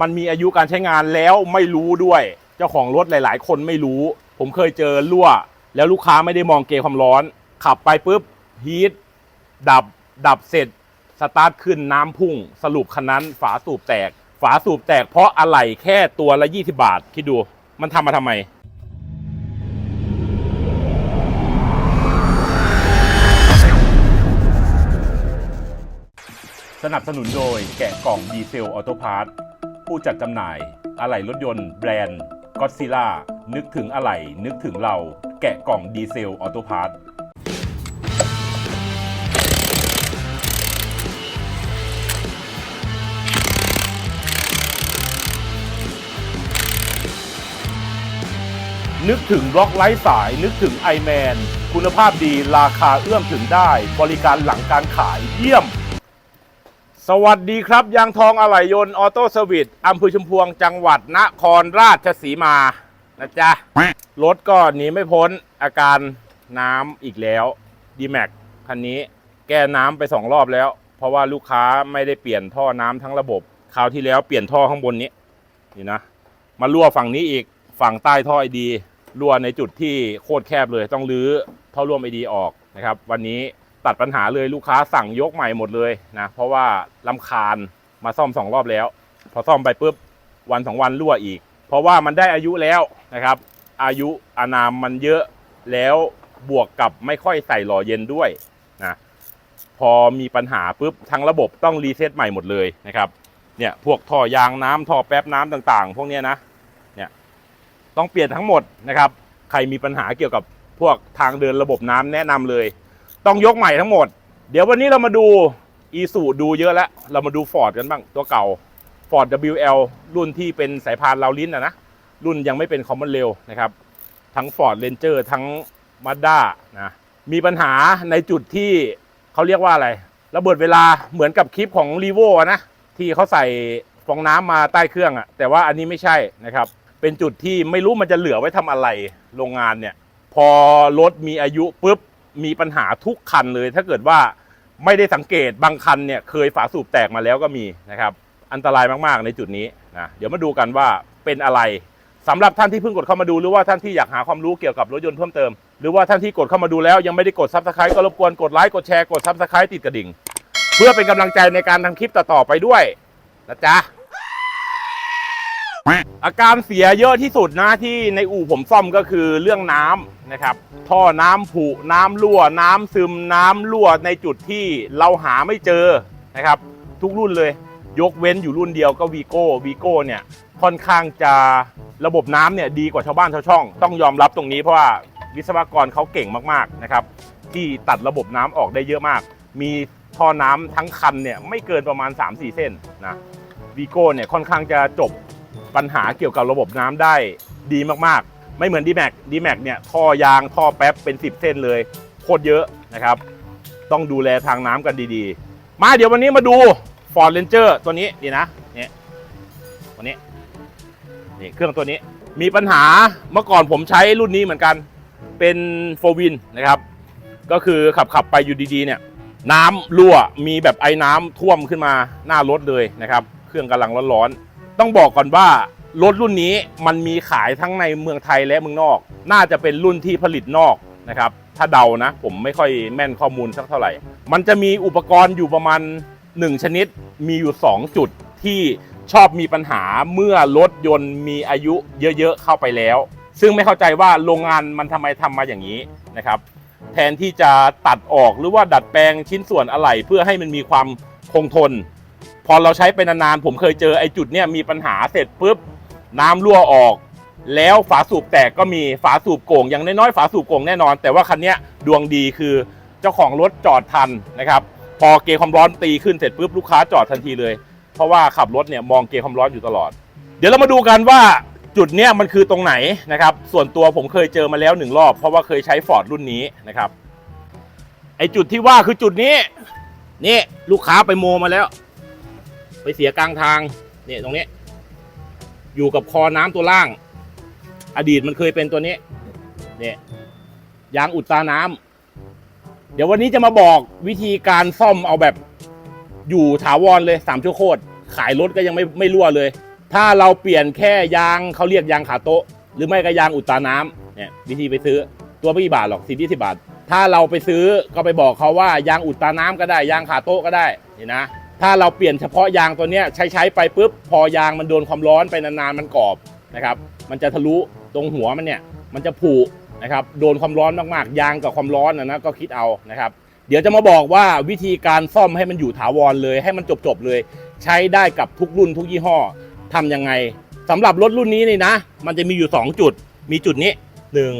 มันมีอายุการใช้งานแล้วไม่รู้ด้วย เจ้าของรถหลาย ๆ คนไม่รู้ ผมเคยเจอรั่ว แล้วลูกค้าไม่ได้มองเกณฑ์ความร้อน ขับไปปุ๊บฮีทดับดับเสร็จสตาร์ทขึ้นน้ำพุ่ง สรุปคันนั้นฝาสูบแตก ฝาสูบแตกเพราะอะไหล่แค่ตัวละ 20 บาท คิดดูมันทำมาทำไมสนับสนุนโดยแกะกล่องดีเซลออโตพาร์ท ผู้จัดจำหน่าย อะไหล่รถยนต์แบรนด์ก็ซิล่านึกถึงอะไหล่นึกถึงเรา แกะกล่องดีเซลออโตพาร์ทนึกถึงบล็อกไร้สาย นึกถึง i m a n คุณภาพดีราคาเอื้อมถึงได้ บริการหลังการขายเยี่ยม สวัสดีครับ ยางทองอะไหล่ยนต์ออโต้เซอร์วิสอำเภอชุมพวงจังหวัดนครราชสีมานะจ๊ะ รถก็หนีไม่พ้นอาการน้ำอีกแล้ว d m a x คันนี้แก้น้ำไปสองรอบแล้ว เพราะว่าลูกค้าไม่ได้เปลี่ยนท่อน้ำทั้งระบบ คราวที่แล้วเปลี่ยนท่อข้างบนนี้ นี่นะ มารั่วฝั่งนี้อีกฝั่งใต้ท่อไอดีรั่วในจุดที่โคตรแคบเลยต้องรื้อท่อร่วมไอดีออกนะครับ วันนี้ ตัดปัญหาเลยลูกค้าสั่งยกใหม่หมดเลยนะเพราะว่าลำคาญมาซ่อมสองรอบแล้ว พอซ่อมไปปุ๊บวันสองวันรั่วอีก เพราะว่ามันได้อายุแล้วนะครับ อายุอานามมันเยอะแล้วบวกกับไม่ค่อยใส่หล่อเย็นด้วยนะพอมีปัญหาปุ๊บทั้งระบบต้องรีเซ็ตใหม่หมดเลยนะครับเนี่ยพวกท่อยางน้ำท่อแป๊บน้ำต่างๆ พวกเนี้ยนะต้องเปลี่ยนทั้งหมดนะครับ ใครมีปัญหาเกี่ยวกับพวกทางเดินระบบน้ำแนะนำเลย ต้องยกใหม่ทั้งหมด เดี๋ยววันนี้เรามาดูอีสูดูเยอะแล้ว เรามาดูฟอร์ดกันบ้างตัวเก่า Ford WL รุ่นที่เป็นสายพานลาวลิ้นนะนะ รุ่นยังไม่เป็นคอมมอนเรลนะครับ ทั้ง Ford Ranger ทั้ง Mazda นะมีปัญหาในจุดที่เขาเรียกว่าอะไร ระเบิดเวลาเหมือนกับคลิปของ r e v o นะที่เขาใส่ฟองน้ำมาใต้เครื่องอะแต่ว่าอันนี้ไม่ใช่นะครับ เป็นจุดที่ไม่รู้มันจะเหลือไว้ทำอะไรโรงงานเนี่ย พอรถมีอายุปุ๊บ มีปัญหาทุกคันเลย ถ้าเกิดว่าไม่ได้สังเกตบางคันเนี่ยเคยฝาสูบแตกมาแล้วก็มีนะครับ อันตรายมากๆในจุดนี้นะเดี๋ยวมาดูกันว่าเป็นอะไรสำหรับท่านที่เพิ่งกดเข้ามาดูหรือว่าท่านที่อยากหาความรู้เกี่ยวกับรถยนต์เพิ่มเติม หรือว่าท่านที่กดเข้ามาดูแล้วยังไม่ได้กดซับสไครต์ก็รบกวนกดไลค์กดแชร์กดซับสไครต์ติดกระดิ่ง เพื่อเป็นกำลังใจในการทำคลิปต่อๆไปด้วยนะจ๊ะ อาการเสียเยอะที่สุดนะที่ในอู่ผมซ่อมก็คือเรื่องน้ำนะครับ ท่อน้ำผุน้ำรั่ว น้ำซึมน้ำรั่วในจุดที่เราหาไม่เจอนะครับ ทุกรุ่นเลย ยกเว้นอยู่รุ่นเดียวก็วีโก้วีโก้เนี่ยค่อนข้างจะระบบน้ำเนี่ยดีกว่าชาวบ้านชาวช่อง ต้องยอมรับตรงนี้เพราะว่าวิศวกรเขาเก่งมากๆนะครับ ที่ตัดระบบน้ำออกได้เยอะมาก มีท่อน้ำทั้งคันเนี่ยไม่เกินประมาณ 3-4 เส้นนะวีโก้เนี่ยค่อนข้างจะจบ ปัญหาเกี่ยวกับระบบน้ำได้ดีมากๆ ไม่เหมือน d m a x d m a x เนี่ยท่อยางท่อแป๊บเป็น 10 เส้นเลยโคตรเยอะนะครับ ต้องดูแลทางน้ำกันดีๆ มาเดี๋ยววันนี้มาดู Ford Ranger ตัวนี้ดีนะเนี่ยตัวนี้นี่เครื่องตัวนี้มีปัญหาเมื่อก่อนผมใช้รุ่นนี้เหมือนกันเป็นโฟวินนะครับ ก็คือขับขับไปอยู่ดีๆเนี่ยน้ำรั่วมีแบบไอ้น้ำท่วมขึ้นมาหน้ารถเลยนะครับ เครื่องกำลังร้อนๆ ต้องบอกก่อนว่ารถรุ่นนี้มันมีขายทั้งในเมืองไทยและเมืองนอก น่าจะเป็นรุ่นที่ผลิตนอกนะครับ ถ้าเดานะ ผมไม่ค่อยแม่นข้อมูลสักเท่าไหร่ มันจะมีอุปกรณ์อยู่ประมาณ 1 ชนิด มีอยู่ 2 จุดที่ชอบมีปัญหาเมื่อรถยนต์มีอายุเยอะๆเข้าไปแล้ว ซึ่งไม่เข้าใจว่าโรงงานมันทำไมทำมาอย่างนี้นะครับ แทนที่จะตัดออกหรือว่าดัดแปลงชิ้นส่วนอะไหล่เพื่อให้มันมีความคงทน พอเราใช้ไปนานๆผมเคยเจอไอ้จุดเนี้ยมีปัญหาเสร็จปุ๊บน้ำรั่วออก แล้วฝาสูบแตกก็มีฝาสูบโก่งอย่างน้อยๆฝาสูบโก่งแน่นอน แต่ว่าคันนี้ดวงดีคือเจ้าของรถจอดทันนะครับพอเกยร์ความร้อนตีขึ้นเสร็จปุ๊บลูกค้าจอดทันทีเลย เพราะว่าขับรถเนี่ยมองเกยร์ความร้อนอยู่ตลอด เดี๋ยวเรามาดูกันว่าจุดเนี้ยมันคือตรงไหนนะครับ ส่วนตัวผมเคยเจอมาแล้วหนึ่งรอบ เพราะว่าเคยใช้ฟอร์ดรุ่นนี้นะครับไอจุดที่ว่าคือจุดนี้ นี่ลูกค้าไปโมมาแล้ว ไปเสียกลางทางเนี่ยตรงนี้ อยู่กับคอน้ำตัวล่าง อดีตมันเคยเป็นตัวนี้เนี่ยยางอุดตาน้ำเดี๋ยววันนี้จะมาบอกวิธีการซ่อมเอาแบบอยู่ถาวรเลยสามชั่วโคตรขายรถก็ยังไม่ไม่รั่วเลย ถ้าเราเปลี่ยนแค่ยางเขาเรียกยางขาโต๊ะ หรือไม่ก็ยางอุดตาน้ำเนี่ยวิธีไปซื้อตัวไม่กี่บาทหรอกสิบยี่สิบบาท ถ้าเราไปซื้อก็ไปบอกเขาว่ายางอุดตาน้ำก็ได้ ยางขาโต๊ะก็ได้เห็นนะ ถ้าเราเปลี่ยนเฉพาะยางตัวเนี้ยใช้ใช้ไปปุ๊บพอยางมันโดนความร้อนไปนานๆมันกรอบนะครับมันจะทะลุตรงหัวมันเนี่ยมันจะผุนะครับโดนความร้อนมากๆ ยางกับความร้อนนะนะก็คิดเอานะครับ เดี๋ยวจะมาบอกว่าวิธีการซ่อมให้มันอยู่ถาวรเลย ให้มันจบๆเลย ใช้ได้กับทุกรุ่นทุกยี่ห้อทำยังไงสำหรับรถรุ่นนี้นี่นะ มันจะมีอยู่ 2 จุด มีจุดนี้หนึ่ง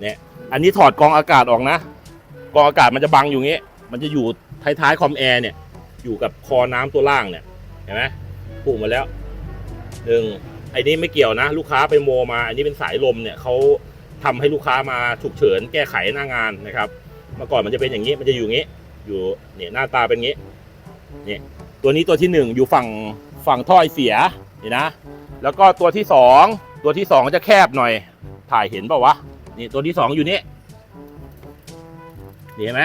เนี่ยอันนี้ถอดกองอากาศออกนะ กองอากาศมันจะบังอยู่งี้ มันจะอยู่ท้ายๆคอมแอร์เนี่ย อยู่กับคอน้ำตัวล่างเนี่ยเห็นไหมผูกมาแล้วหนึ่งไอ้นี้ไม่เกี่ยวนะ ลูกค้าไปโมมา อันนี้เป็นสายลมเนี่ยเขาทำให้ลูกค้ามาฉุกเฉินแก้ไขหน้างานนะครับ เมื่อก่อนมันจะเป็นอย่างนี้มันจะอยู่งี้ อยู่เนี่ยหน้าตาเป็นงี้เนี่ยตัวนี้ตัวที่หนึ่งอยู่ฝั่งฝั่งท่อไอเสียนี่นะ แล้วก็ตัวที่สองตัวที่สองจะแคบหน่อย ถ่ายเห็นเปล่าวะนี่ตัวที่สองอยู่นี่นี่เห็นไหม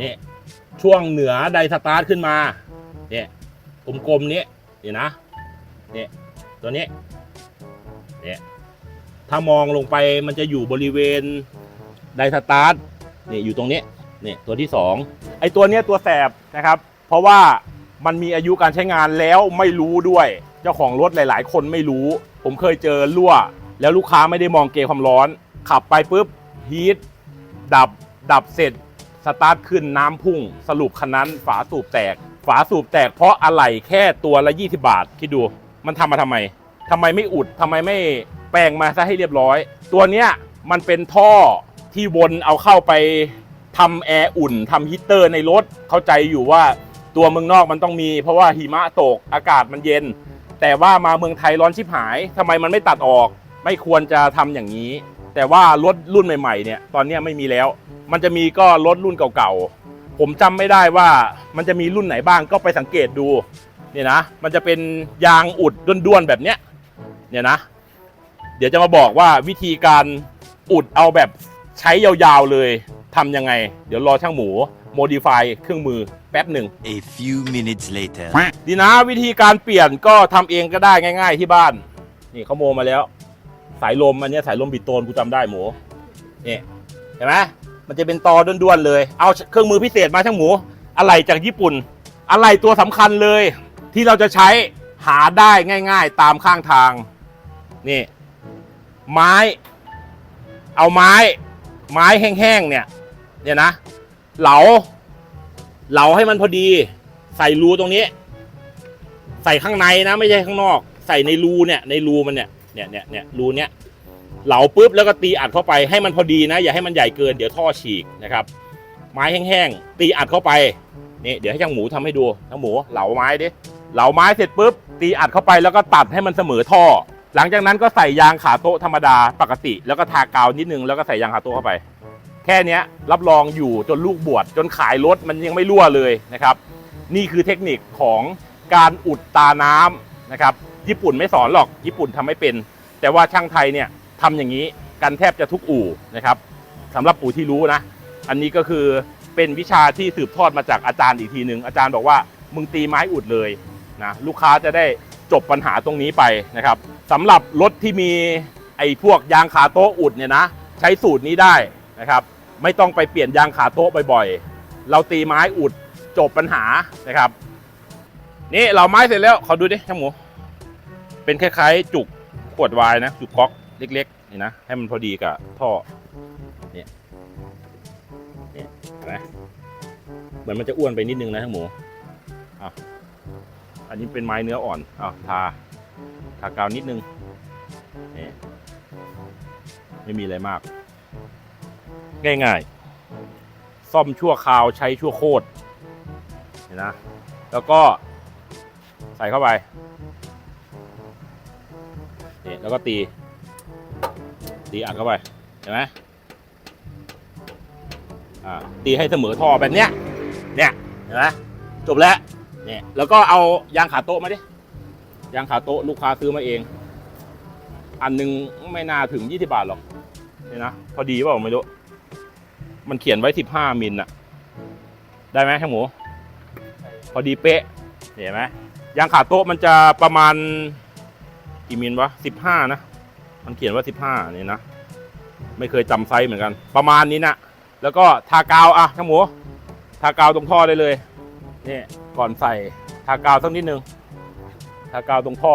นี่ ช่วงเหนือไดสตาร์ทขึ้นมาเนี่ยกลมๆนี้นี่นะเนี่ยตัวนี้เนี่ยถ้ามองลงไปมันจะอยู่บริเวณไดสตาร์ทนี่อยู่ตรงนี้เนี่ยตัวที่สองไอตัวเนี้ยตัวแสบนะครับ เพราะว่ามันมีอายุการใช้งานแล้วไม่รู้ด้วย เจ้าของรถหลาย ๆ คนไม่รู้ ผมเคยเจอรั่ว แล้วลูกค้าไม่ได้มองเกณฑ์ความร้อน ขับไปปุ๊บฮีทดับดับเสร็จ สตาร์ทขึ้นน้ำพุ่ง สรุปคันนั้นฝาสูบแตก ฝาสูบแตกเพราะอะไหล่แค่ตัวละ 20 บาท คิดดู มันทำมาทำไมทำไมไม่อุดทำไมไม่แปลงมาซะให้เรียบร้อย ตัวเนี้ยมันเป็นท่อที่วนเอาเข้าไปทำแอร์อุ่นทำฮีตเตอร์ในรถเข้าใจอยู่ว่าตัวเมืองนอกมันต้องมี เพราะว่าหิมะตกอากาศมันเย็น แต่ว่ามาเมืองไทยร้อนชิบหายทำไมมันไม่ตัดออก ไม่ควรจะทำอย่างนี้ แต่ว่ารถรุ่นใหม่ๆเนี่ยตอนเนี้ยไม่มีแล้ว มันจะมีก็รถรุ่นเก่าๆ ผมจำไม่ได้ว่ามันจะมีรุ่นไหนบ้างก็ไปสังเกตดูเนี่ยนะ มันจะเป็นยางอุดด้วนๆแบบเนี้ยเนี่ยนะ เดี๋ยวจะมาบอกว่าวิธีการอุดเอาแบบใช้ยาวๆเลยทำยังไง เดี๋ยวรอช่างหมูโมดิฟายเครื่องมือแป๊บหนึ่ง A few minutes later. ดีนะวิธีการเปลี่ยนก็ทำเองก็ได้ง่าย ๆที่บ้าน นี่เขาโมมาแล้ว สายลมอันนี้สายลมบิดโตนกูจำได้หมูนี่เห็นไหมมันจะเป็นตอด้วนๆเลย เอาเครื่องมือพิเศษมาช่างหมูอะไรจากญี่ปุ่นอะไรตัวสำคัญเลย ที่เราจะใช้หาได้ง่าย ๆ ตามข้างทางนี่ไม้ เอาไม้ ไม้แห้งๆเนี่ยเนี่ยนะ เหลา เหลาให้มันพอดี ใส่รูตรงนี้ ใส่ข้างในนะ ไม่ใช่ข้างนอก ใส่ในรูเนี่ย ในรูมันเนี่ย เนี่ยเนี่ยเนี่ยรูเนี้ยเหลาปุ๊บแล้วก็ตีอัดเข้าไปให้มันพอดีนะ อย่าให้มันใหญ่เกินเดี๋ยวท่อฉีกนะครับไม้แห้งๆตีอัดเข้าไปนี่เดี๋ยวให้ช่างหมูทำให้ดูช่างหมูเหลาไม้ดิเหลาไม้เสร็จปุ๊บตีอัดเข้าไปแล้วก็ตัดให้มันเสมอท่อ หลังจากนั้นก็ใส่ยางขาโต๊ะธรรมดาปกติ แล้วก็ทากาวนิดนึงแล้วก็ใส่ยางขาโต๊ะเข้าไป แค่นี้รับรองอยู่จนลูกบวชจนขายรถมันยังไม่รั่วเลยนะครับ นี่คือเทคนิคของการอุดตาน้ำนะครับ ญี่ปุ่นไม่สอนหรอกญี่ปุ่นทำไม่เป็น แต่ว่าช่างไทยเนี่ยทำอย่างนี้กันแทบจะทุกอู่นะครับสำหรับอู่ที่รู้นะ อันนี้ก็คือเป็นวิชาที่สืบทอดมาจากอาจารย์อีกทีหนึ่งอาจารย์บอกว่ามึงตีไม้อุดเลยนะลูกค้าจะได้จบปัญหาตรงนี้ไปนะครับสำหรับรถที่มีไอ้พวกยางขาโต๊ะอุดเนี่ยนะใช้สูตรนี้ได้นะครับ ไม่ต้องไปเปลี่ยนยางขาโต๊ะบ่อยๆ เราตีไม้อุดจบปัญหานะครับ นี่เราไม้เสร็จแล้วขอดูดิช่างหมู เป็นคล้ายๆ จุกขวดวน์นะ จุกก๊อกเล็กๆนี่นะให้มันพอดีกับท่อเนี่ยเนี่ยเห็นไหมเหมือนมันจะอ้วนไปนิดนึงนะช่างหมูอะอันนี้เป็นไม้เนื้ออ่อนอะทาทากาวนิดนึงนี่ไม่มีอะไรมาก ง่ายๆ ซ่อมชั่วคราวใช้ชั่วโคตรเห็นนะ แล้วก็ใส่เข้าไป แล้วก็ตี ตีอัดเข้าไป เห็นไหมอ่า ตีให้เสมอท่อแบบเนี้ย เนี่ย เห็นไหมจบแล้ว เนี่ย แล้วก็เอายางขาโต๊ะมาดิ ยางขาโต๊ะลูกค้าซื้อมาเอง อันหนึงไม่น่าถึง20บาทหรอกเนี่ยนะ พอดีเปล่าไม่รู้ มันเขียนไว้15มิลอะได้ไหมช่างหมู พอดีเป๊ะ เห็นไหมยางขาโต๊ะมันจะประมาณ กี่มิลวะสิบห้านะ มันเขียนว่าสิบห้านี่นะ ไม่เคยจำไซส์เหมือนกัน ประมาณนี้นะแล้วก็ทากาวอะช่างหมู ทากาวตรงท่อได้เลยนี่ก่อนใส่ทากาวสักนิดนึง ทากาวตรงท่อ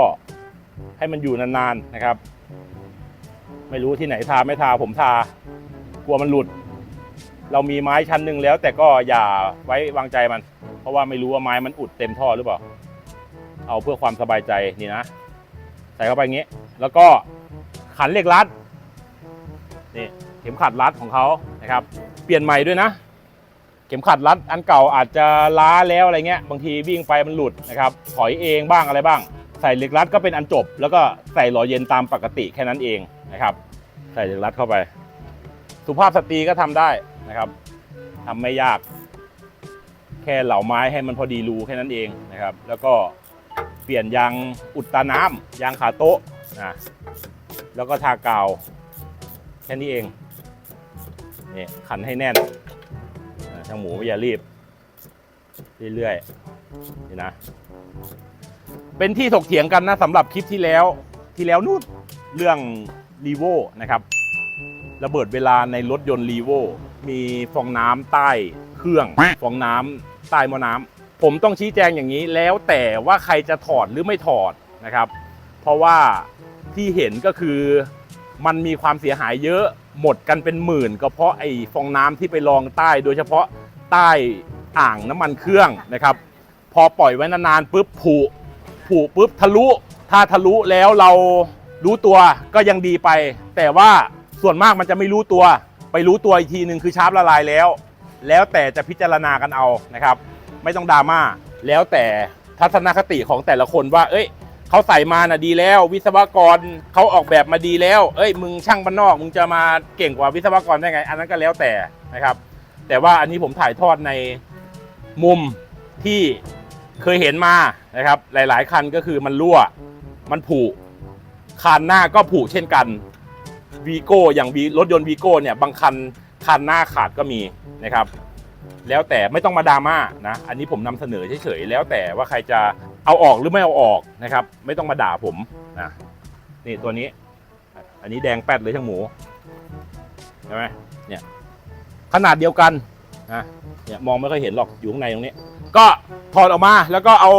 ให้มันอยู่นานๆนะครับ ไม่รู้ที่ไหนทาไม่ทาผมทากลัวมันหลุด เรามีไม้ชั้นหนึ่งแล้ว แต่ก็อย่าไว้วางใจมัน เพราะว่าไม่รู้ว่าไม้มันอุดเต็มท่อหรือเปล่า เอาเพื่อความสบายใจนี่นะ ส่เข้าไปอย่างงี้ แล้วก็ขันเหล็กรัดนี่เข็มขัดรัดของเขานะครับ เปลี่ยนใหม่ด้วยนะ เข็มขัดรัดอันเก่าอาจจะล้าแล้วอะไรเงี้ยบางทีวิ่งไปมันหลุดนะครับถอยเองบ้างอะไรบ้าง ใส่เหล็กรัดก็เป็นอันจบ แล้วก็ใส่หล่อเย็นตามปกติแค่นั้นเองนะครับ ใส่เหล็กรัดเข้าไป สุภาพสตรีก็ทำได้นะครับทำไม่ยาก แค่เหล่าไม้ให้มันพอดีรูแค่นั้นเองนะครับ แล้วก็ เปลี่ยนยางอุดตาน้ำยางขาโต๊ะนะแล้วก็ทากาวแค่นี้เองนี่ขันให้แน่นช่างหมูอย่ารีบ เรื่อยๆนี่นะ เป็นที่ถกเถียงกันนะสำหรับคลิปที่แล้วที่แล้วนู่นเรื่องรีโวนะครับระเบิดเวลาในรถยนต์รีโวมีฟองน้ำใต้เครื่อง ฟองน้ำใต้หม้อน้ำ ผมต้องชี้แจงอย่างนี้แล้วแต่ว่าใครจะถอดหรือไม่ถอดนะครับ เพราะว่าที่เห็นก็คือมันมีความเสียหายเยอะหมดกันเป็นหมื่น ก็เพราะไอ้ฟองน้ำที่ไปรองใต้ โดยเฉพาะใต้อ่างน้ำมันเครื่องนะครับ พอปล่อยไว้นานๆปุ๊บผุผุปุ๊บทะลุ ถ้าทะลุแล้วเรารู้ตัวก็ยังดีไป แต่ว่าส่วนมากมันจะไม่รู้ตัว ไปรู้ตัวอีกทีหนึ่งคือชาร์ปละลายแล้ว แล้วแต่จะพิจารณากันเอานะครับ ไม่ต้องดราม่าแล้วแต่ทัศนคติของแต่ละคนว่า เอ้ยเขาใส่มาน่ะดีแล้ว วิศวกรเขาออกแบบมาดีแล้ว เอ้ย มึงช่างบ้านนอก มึงจะมาเก่งกว่าวิศวกรได้ไง อันนั้นก็แล้วแต่นะครับ แต่ว่าอันนี้ผมถ่ายทอดในมุมที่เคยเห็นมานะครับ หลาย ๆ คันก็คือมันรั่ว มันผุคันหน้าก็ผุเช่นกันวีโก้อย่างรถยนต์วีโก้เนี่ยบางคันคันหน้าขาดก็มีนะครับ แล้วแต่ไม่ต้องมาดราม่านะ อันนี้ผมนำเสนอเฉยๆ แล้วแต่ว่าใครจะเอาออกหรือไม่เอาออกนะครับ ไม่ต้องมาด่าผมนะนี่ตัวนี้ อันนี้แดงแป๊ดเลยช่างหมูใช่ไหมเนี่ยขนาดเดียวกันนะเนี่ยมองไม่ค่อยเห็นหรอกอยู่ข้างในตรงนี้ ก็ถอดออกมาแล้วก็เอา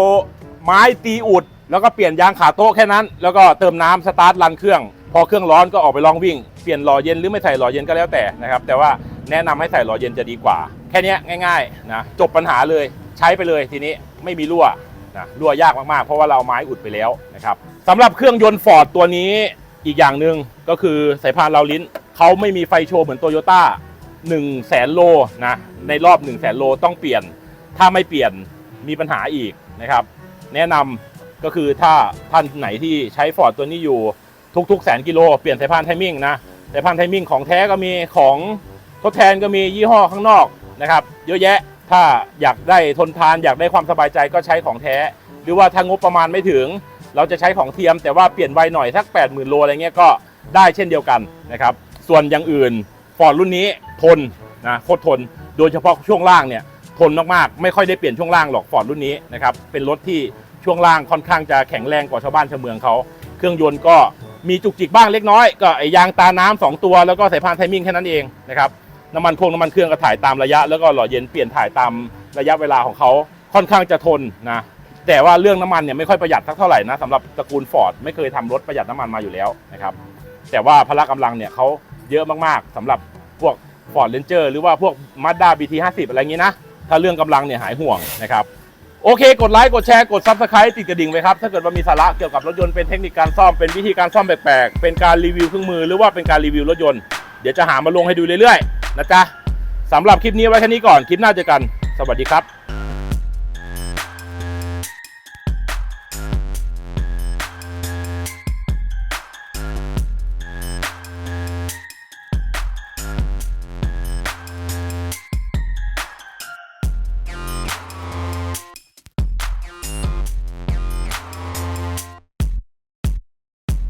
ไม้ตีอุด แล้วก็เปลี่ยนยางขาโต๊ะแค่นั้น แล้วก็เติมน้ำสตาร์ทรันเครื่อง พอเครื่องร้อนก็ออกไปลองวิ่ง เปลี่ยนหล่อเย็นหรือไม่ใส่หล่อเย็นก็แล้วแต่นะครับ แต่ว่าแนะนำให้ใส่หล่อเย็นจะดีกว่า แค่นี้ง่ายๆนะจบปัญหาเลยใช้ไปเลยทีนี้ไม่มีรั่วนะรั่วยากมากๆ เพราะว่าเราไม้อุดไปแล้วนะครับสำหรับเครื่องยนต์ฟอร์ดตัวนี้อีกอย่างหนึ่งก็คือสายพานเราวลิ้นเขาไม่มีไฟโชว์เหมือนโตโยต้า1 0 0 0 0แสนโลนะในรอบ 1 0 0 0 0แสนโลต้องเปลี่ยน ถ้าไม่เปลี่ยนมีปัญหาอีกนะครับ แนะนำก็คือถ้าท่านไหนที่ใช้ฟอร์ดตัวนี้อยู่ทุกๆแสนกิโลเปลี่ยนสายพานไทมิ่งนะสายพานไทมิ่งของแท้ก็มีของทดแทนก็มียี่ห้อข้างนอก นะครับเยอะแยะถ้าอยากได้ทนทานอยากได้ความสบายใจก็ใช้ของแท้ หรือว่าถ้างบประมาณไม่ถึง เราจะใช้ของเทียม แต่ว่าเปลี่ยนไวหน่อยสัก 8 0,000โลอะไรเงี้ยก็ได้เช่นเดียวกันนะครับส่วนอย่างอื่นฟอร์ดรุ่นนี้ทนนะโคตรทนโดยเฉพาะช่วงล่างเนี่ยทนมากๆไม่ค่อยได้เปลี่ยนช่วงล่างหรอกฟอร์ดรุ่นนี้นะครับเป็นรถที่ช่วงล่างค่อนข้างจะแข็งแรงกว่าชาวบ้านชาวเมืองเขาเครื่องยนต์ก็มีจุกจิกบ้างเล็กน้อยก็ไอยางตาน้ำสองตัวแล้วก็สายพานไทมิ่งแค่นั้นเองนะครับ น้ำมันโคงน้ำมันเครื่องก็ถ่ายตามระยะ แล้วก็หล่อเย็นเปลี่ยนถ่ายตามระยะเวลาของเขาค่อนข้างจะทนนะแต่ว่าเรื่องน้ำมันเนี่ยไม่ค่อยประหยัดสักเท่าไหร่นะสำหรับตระกูลฟอร์ดไม่เคยทำรถประหยัดน้ำมันมาอยู่แล้วนะครับแต่ว่าพละกำลังเนี่ยเขาเยอะมากๆสำหรับพวก Ford Ranger หรือว่าพวก Mazda BT 50อะไรอย่างนี้นะถ้าเรื่องกำลังเนี่ยหายห่วงนะครับโอเค กดไลค์กดแชร์กด Subscribe ติดกระดิ่งไว้ครับ ถ้าเกิดว่ามีสาระเกี่ยวกับรถยนต์เป็นเทคนิคการซ่อมเป็นวิธีการซ่อมแปลกๆเป็นการรีวิวเครื่องมือหรือว่าเป็นการรีวิวรถยนต์เดี๋ยวจะหามาลงให้ดูเรื่อยๆ นะจ๊ะสำหรับคลิปนี้ไว้แค่นี้ก่อน คลิปหน้าเจอกัน สวัสดีครับ